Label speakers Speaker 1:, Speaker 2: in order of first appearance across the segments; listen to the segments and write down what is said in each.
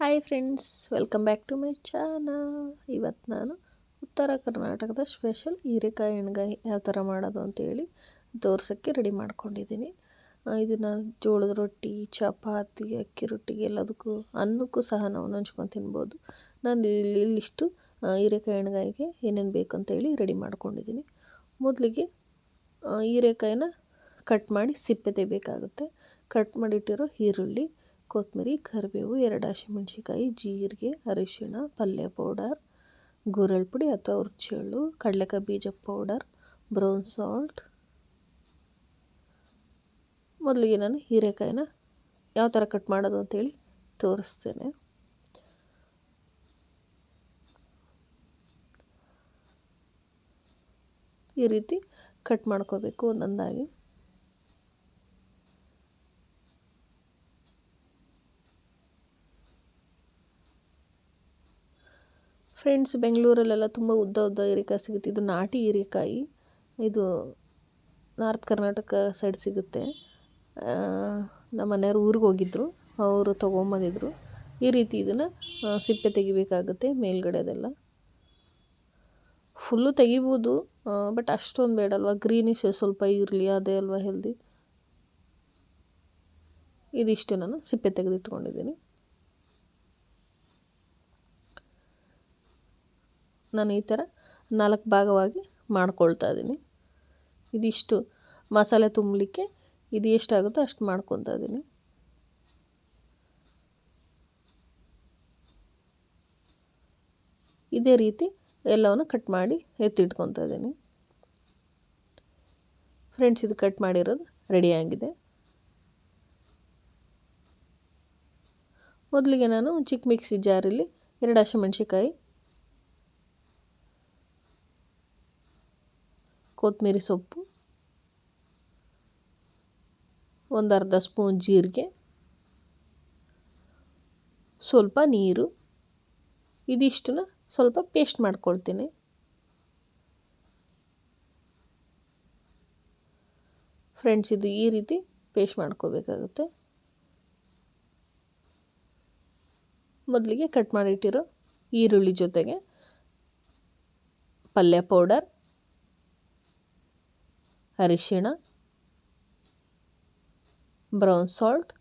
Speaker 1: Hi friends welcome back to my channel ಇವತ್ತು ನಾನು ಉತ್ತರ ಕರ್ನಾಟಕದ ಸ್ಪೆಷಲ್ ಹೀರೆಕಾಯಿ ಎಣ್ಗಾಯಿ ಯಾವ ಥರ ಮಾಡೋದು ಅಂತೇಳಿ ತೋರ್ಸೋಕ್ಕೆ ರೆಡಿ ಮಾಡ್ಕೊಂಡಿದ್ದೀನಿ. ಇದನ್ನು ಜೋಳದ ರೊಟ್ಟಿ, ಚಪಾತಿ, ಅಕ್ಕಿ ರೊಟ್ಟಿಗೆ ಎಲ್ಲದಕ್ಕೂ ಅನ್ನಕ್ಕೂ ಸಹ ನಾವು ನಂಚ್ಕೊಂಡು ತಿನ್ಬೋದು. ನಾನು ಇಲ್ಲಿ ಇಲ್ಲಿಷ್ಟು ಹೀರೆಕಾಯಿ ಎಣ್ಗಾಯಿಗೆ ಏನೇನು ಬೇಕಂತೇಳಿ ರೆಡಿ ಮಾಡ್ಕೊಂಡಿದ್ದೀನಿ. ಮೊದಲಿಗೆ ಹೀರೆಕಾಯಿನ ಕಟ್ ಮಾಡಿ ಸಿಪ್ಪೆ ತೆಗಿಬೇಕಾಗುತ್ತೆ. ಕಟ್ ಮಾಡಿಟ್ಟಿರೋ ಈರುಳ್ಳಿ ಕೊತ್ತಂಬರಿ, ಕರಿಬೇವು, ಎರಡು ಹಸಿಮೆಣ್ಸಿಕಾಯಿ ಜೀರಿಗೆ, ಅರಿಶಿಣ, ಪಲ್ಯ ಪೌಡರ್ ಗುರೆಳ್ ಪುಡಿ ಅಥವಾ ಹುರ್ಚೆಳ್ಳು ಕಡಲೆಕಾಯಿ ಬೀಜ ಪೌಡರ್, ಬ್ರೌನ್ ಸಾಲ್ಟ್. ಮೊದಲಿಗೆ ನಾನು ಹೀರೆಕಾಯಿನ ಯಾವ ಥರ ಕಟ್ ಮಾಡೋದು ಅಂತೇಳಿ ತೋರಿಸ್ತೇನೆ. ಈ ರೀತಿ ಕಟ್ ಮಾಡ್ಕೋಬೇಕು ಒಂದೊಂದಾಗಿ. ಫ್ರೆಂಡ್ಸ್ ಬೆಂಗಳೂರಲ್ಲೆಲ್ಲ ತುಂಬ ಉದ್ದ ಉದ್ದ ಹೀರೆಕಾಯಿ ಸಿಗುತ್ತೆ ಇದು ನಾಟಿ ಹೀರೆಕಾಯಿ ಇದು ನಾರ್ತ್ ಕರ್ನಾಟಕ ಸೈಡ್ ಸಿಗುತ್ತೆ ನಮ್ಮ ಮನೆಯವ್ರು ಊರಿಗೆ ಹೋಗಿದ್ರು. ಅವರು ತೊಗೊಂಬಂದಿದ್ರು. ಈ ರೀತಿ ಇದನ್ನು ಸಿಪ್ಪೆ ತೆಗಿಬೇಕಾಗುತ್ತೆ ಮೇಲ್ಗಡೆ ಅದೆಲ್ಲ. ಫುಲ್ಲು ತೆಗಿಬೋದು. ಬಟ್ ಅಷ್ಟೊಂದು ಬೇಡ ಅಲ್ವಾ? ಗ್ರೀನಿಶ್ ಸ್ವಲ್ಪ ಇರಲಿ, ಅದೇ ಅಲ್ವಾ ಹೆಲ್ದಿ ಇದಿಷ್ಟು ನಾನು ಸಿಪ್ಪೆ ತೆಗೆದಿಟ್ಕೊಂಡಿದ್ದೀನಿ. ನಾನು ಈ ಥರ ನಾಲ್ಕು ಭಾಗವಾಗಿ ಮಾಡ್ಕೊಳ್ತಾ ಇದ್ದೀನಿ. ಇದಿಷ್ಟು ಮಸಾಲೆ ತುಂಬಲಿಕ್ಕೆ ಇದು ಎಷ್ಟಾಗುತ್ತೋ ಅಷ್ಟು ಮಾಡ್ಕೊತಾ ಇದ್ದೀನಿ. ಇದೇ ರೀತಿ ಎಲ್ಲವನ್ನು ಕಟ್ ಮಾಡಿ ಎತ್ತಿಟ್ಕೊತಾ ಇದ್ದೀನಿ. ಫ್ರೆಂಡ್ಸ್, ಇದು ಕಟ್ ಮಾಡಿರೋದು ರೆಡಿಯಾಗಿದೆ. ಮೊದಲಿಗೆ ನಾನು ಚಿಕ್ಕ ಮಿಕ್ಸಿ ಜಾರಲ್ಲಿ ಎರಡು ಹಸಿಮೆಣ್ಸಿಕಾಯಿ ಕೊತ್ತಂಬರಿ ಸೊಪ್ಪು, ಒಂದು ಅರ್ಧ ಸ್ಪೂನ್ ಜೀರಿಗೆ, ಸ್ವಲ್ಪ ನೀರು, ಇದಿಷ್ಟನ್ನ ಸ್ವಲ್ಪ ಪೇಸ್ಟ್ ಮಾಡ್ಕೊಳ್ತೀನಿ. ಫ್ರೆಂಡ್ಸ್ ಇದು ಈ ರೀತಿ ಪೇಸ್ಟ್ ಮಾಡ್ಕೋಬೇಕಾಗುತ್ತೆ. ಮೊದಲಿಗೆ ಕಟ್ ಮಾಡಿಟ್ಟಿರೋ ಈರುಳ್ಳಿ ಜೊತೆಗೆ ಪಲ್ಯ ಪೌಡರ್ ಅರಿಶಿಣ ಬ್ರೌನ್ ಸಾಲ್ಟ್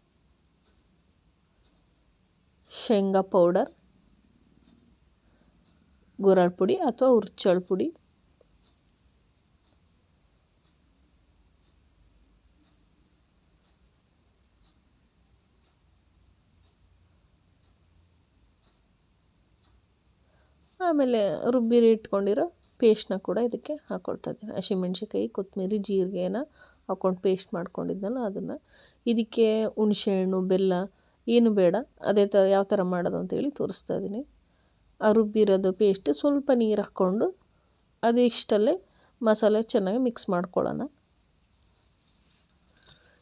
Speaker 1: ಶೇಂಗಾ ಪೌಡರ್ ಗುರಳ್ ಪುಡಿ ಅಥವಾ ಹುರ್ಚಳ್ ಪುಡಿ ಆಮೇಲೆ ರುಬ್ಬಿರಿ ಇಟ್ಕೊಂಡಿರೋ ಪೇಸ್ಟ್ನ ಕೂಡ ಇದಕ್ಕೆ ಹಾಕ್ಕೊಳ್ತಾ ಇದ್ದೀನಿ. ಹಸಿಮೆಣ್ಸಿಕಾಯಿ ಕೊತ್ತಂಬರಿ, ಜೀರಿಗೆನ ಹಾಕ್ಕೊಂಡು ಪೇಸ್ಟ್ ಮಾಡ್ಕೊಂಡಿದ್ನಲ್ಲ ಅದನ್ನು. ಇದಕ್ಕೆ ಹುಣಸೆಹಣ್ಣು, ಬೆಲ್ಲ, ಏನು ಬೇಡ. ಅದೇ ಥರ ಯಾವ ಥರ ಮಾಡೋದು ಅಂತೇಳಿ ತೋರಿಸ್ತಾ ಇದ್ದೀನಿ. ಆ ರುಬ್ಬಿರೋದು ಪೇಸ್ಟ್, ಸ್ವಲ್ಪ ನೀರು ಹಾಕ್ಕೊಂಡು ಅದಿಷ್ಟಲ್ಲೇ ಮಸಾಲೆ ಚೆನ್ನಾಗಿ ಮಿಕ್ಸ್ ಮಾಡ್ಕೊಳ್ಳೋಣ.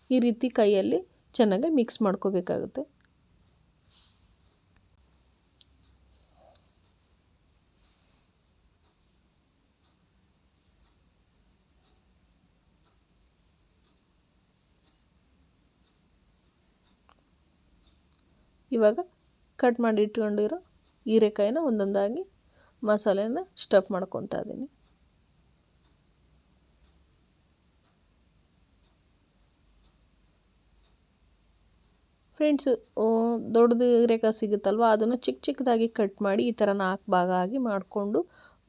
Speaker 1: ಈ ರೀತಿ ಕೈಯಲ್ಲಿ ಚೆನ್ನಾಗಿ ಮಿಕ್ಸ್ ಮಾಡ್ಕೋಬೇಕಾಗುತ್ತೆ. ಇವಾಗ ಕಟ್ ಮಾಡಿ ಇಟ್ಕೊಂಡಿರೋ ಹೀರೆಕಾಯಿನ ಒಂದೊಂದಾಗಿ ಮಸಾಲೆನ ಸ್ಟಫ್ ಮಾಡ್ಕೊತಾ ಇದ್ದೀನಿ ಫ್ರೆಂಡ್ಸ್ ದೊಡ್ಡದು ಹೀರೆಕಾಯಿ ಸಿಗುತ್ತಲ್ವ? ಅದನ್ನು ಚಿಕ್ಕ ಚಿಕ್ಕದಾಗಿ ಕಟ್ ಮಾಡಿ ಈ ಥರ ನಾಲ್ಕು ಭಾಗ ಆಗಿ ಮಾಡಿಕೊಂಡು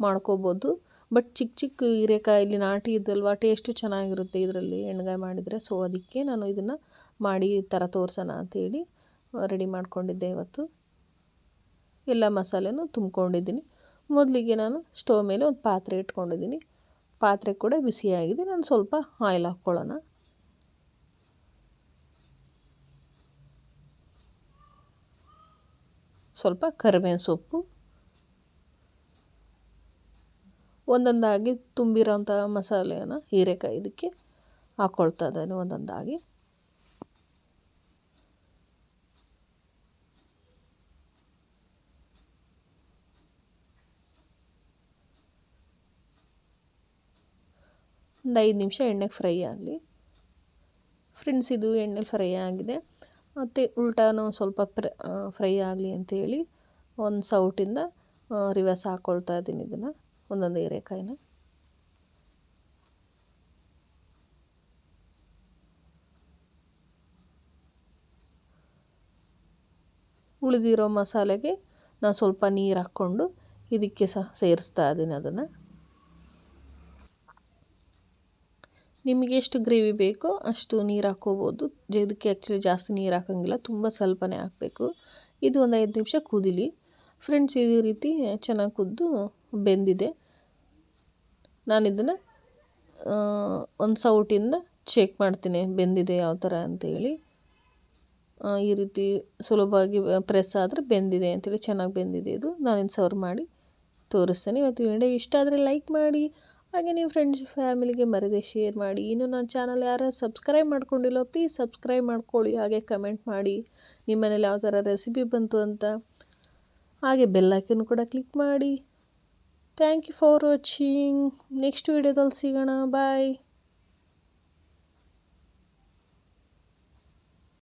Speaker 1: ಮಾಡ್ಕೋಬೋದು. ಬಟ್ ಚಿಕ್ಕ ಚಿಕ್ಕ ಹೀರೆಕಾಯಲ್ಲಿ ನಾಟಿ ಇದ್ದಲ್ವ? ಟೇಸ್ಟು ಚೆನ್ನಾಗಿರುತ್ತೆ ಇದರಲ್ಲಿ ಎಣ್ಗಾಯಿ ಮಾಡಿದರೆ. ಸೊ ಅದಕ್ಕೆ ನಾನು ಇದನ್ನು ಮಾಡಿ ಈ ಥರ ತೋರಿಸೋಣ ಅಂಥೇಳಿ ರೆಡಿ ಮಾಡ್ಕೊಂಡಿದ್ದೆ ಇವತ್ತು. ಎಲ್ಲ ಮಸಾಲೆನೂ ತುಂಬ್ಕೊಂಡಿದ್ದೀನಿ. ಮೊದಲಿಗೆ ನಾನು ಸ್ಟವ್ ಮೇಲೆ ಒಂದು ಪಾತ್ರೆ ಇಟ್ಕೊಂಡಿದ್ದೀನಿ. ಪಾತ್ರೆ ಕೂಡ ಬಿಸಿಯಾಗಿದೆ. ನಾನು ಸ್ವಲ್ಪ ಆಯಿಲ್ ಹಾಕ್ಕೊಳ್ಳೋಣ. ಸ್ವಲ್ಪ ಕರಿಬೇವಿನ ಸೊಪ್ಪು. ಒಂದೊಂದಾಗಿ ತುಂಬಿರೋಂಥ ಮಸಾಲೆಯನ್ನು ಹೀರೆಕಾಯಿ ಇದಕ್ಕೆ ಹಾಕ್ಕೊಳ್ತಾ ಇದ್ದೇನೆ ಒಂದೊಂದಾಗಿ. ಒಂದು ಐದು ನಿಮಿಷ ಎಣ್ಣೆಗೆ ಫ್ರೈ ಆಗಲಿ. ಫ್ರೆಂಡ್ಸ್, ಇದು ಎಣ್ಣೆ ಫ್ರೈ ಆಗಿದೆ. ಮತ್ತು ಉಲ್ಟಾನು ಸ್ವಲ್ಪ ಪ್ರ ಫ್ರೈ ಆಗಲಿ ಅಂತೇಳಿ ಒಂದು ಸೌಟಿಂದ ರಿವರ್ಸ್ ಹಾಕ್ಕೊಳ್ತಾ ಇದ್ದೀನಿ ಇದನ್ನು, ಒಂದೊಂದು ಹೀರೆಕಾಯಿನ. ಉಳಿದಿರೋ ಮಸಾಲೆಗೆ ನಾನು ಸ್ವಲ್ಪ ನೀರು ಹಾಕ್ಕೊಂಡು ಇದಕ್ಕೆ ಸಹ ಸೇರಿಸ್ತಾ ಇದ್ದೀನಿ ಅದನ್ನು. ನಿಮಗೆ ಎಷ್ಟು ಗ್ರೇವಿ ಬೇಕೋ ಅಷ್ಟು ನೀರು ಹಾಕ್ಕೋಬೋದು. ಇದಕ್ಕೆ ಆ್ಯಕ್ಚುಲಿ ಜಾಸ್ತಿ ನೀರು ಹಾಕೋಂಗಿಲ್ಲ, ತುಂಬ ಸ್ವಲ್ಪನೇ ಹಾಕಬೇಕು. ಇದು ಒಂದು ಐದು ನಿಮಿಷ ಕುದೀಲಿ. ಫ್ರೆಂಡ್ಸ್ ಈ ರೀತಿ ಚೆನ್ನಾಗಿ ಕುದ್ದು ಬೆಂದಿದೆ. ನಾನು ಇದನ್ನು ಒಂದು ಸೌಟಿಂದ ಚೆಕ್ ಮಾಡ್ತೀನಿ, ಬೆಂದಿದೆ ಯಾವ ಥರ ಅಂತೇಳಿ ಈ ರೀತಿ ಸುಲಭವಾಗಿ ಪ್ರೆಸ್ ಆದರೆ ಬೆಂದಿದೆ ಅಂತೇಳಿ ಚೆನ್ನಾಗಿ ಬೆಂದಿದೆ ಇದು. ನಾನಿನ್ನು ಸರ್ವ್ ಮಾಡಿ ತೋರಿಸ್ತೇನೆ. ಇವತ್ತು ವಿಡಿಯೋ ಇಷ್ಟ ಆದರೆ ಲೈಕ್ ಮಾಡಿ ಹಾಗೆ ನೀವು ಫ್ರೆಂಡ್ಸ್ ಫ್ಯಾಮಿಲಿಗೆ ಮರದೇ ಶೇರ್ ಮಾಡಿ. ಇನ್ನು ನನ್ನ ಚಾನಲ್ ಯಾರು ಸಬ್ಸ್ಕ್ರೈಬ್ ಮಾಡ್ಕೊಂಡಿಲ್ಲೋ ಪ್ಲೀಸ್ ಸಬ್ಸ್ಕ್ರೈಬ್ ಮಾಡ್ಕೊಳ್ಳಿ. ಹಾಗೆ ಕಮೆಂಟ್ ಮಾಡಿ. ನಿಮ್ಮ ಮನೇಲಿ ಯಾವ ಥರ ರೆಸಿಪಿ ಬಂತು ಅಂತ. ಹಾಗೆ ಬೆಲ್ಲೈಕನ್ ಕೂಡ ಕ್ಲಿಕ್ ಮಾಡಿ. Thank you for watching next ವಿಡಿಯೋದಲ್ಲಿ ಸಿಗೋಣ. ಬಾಯ್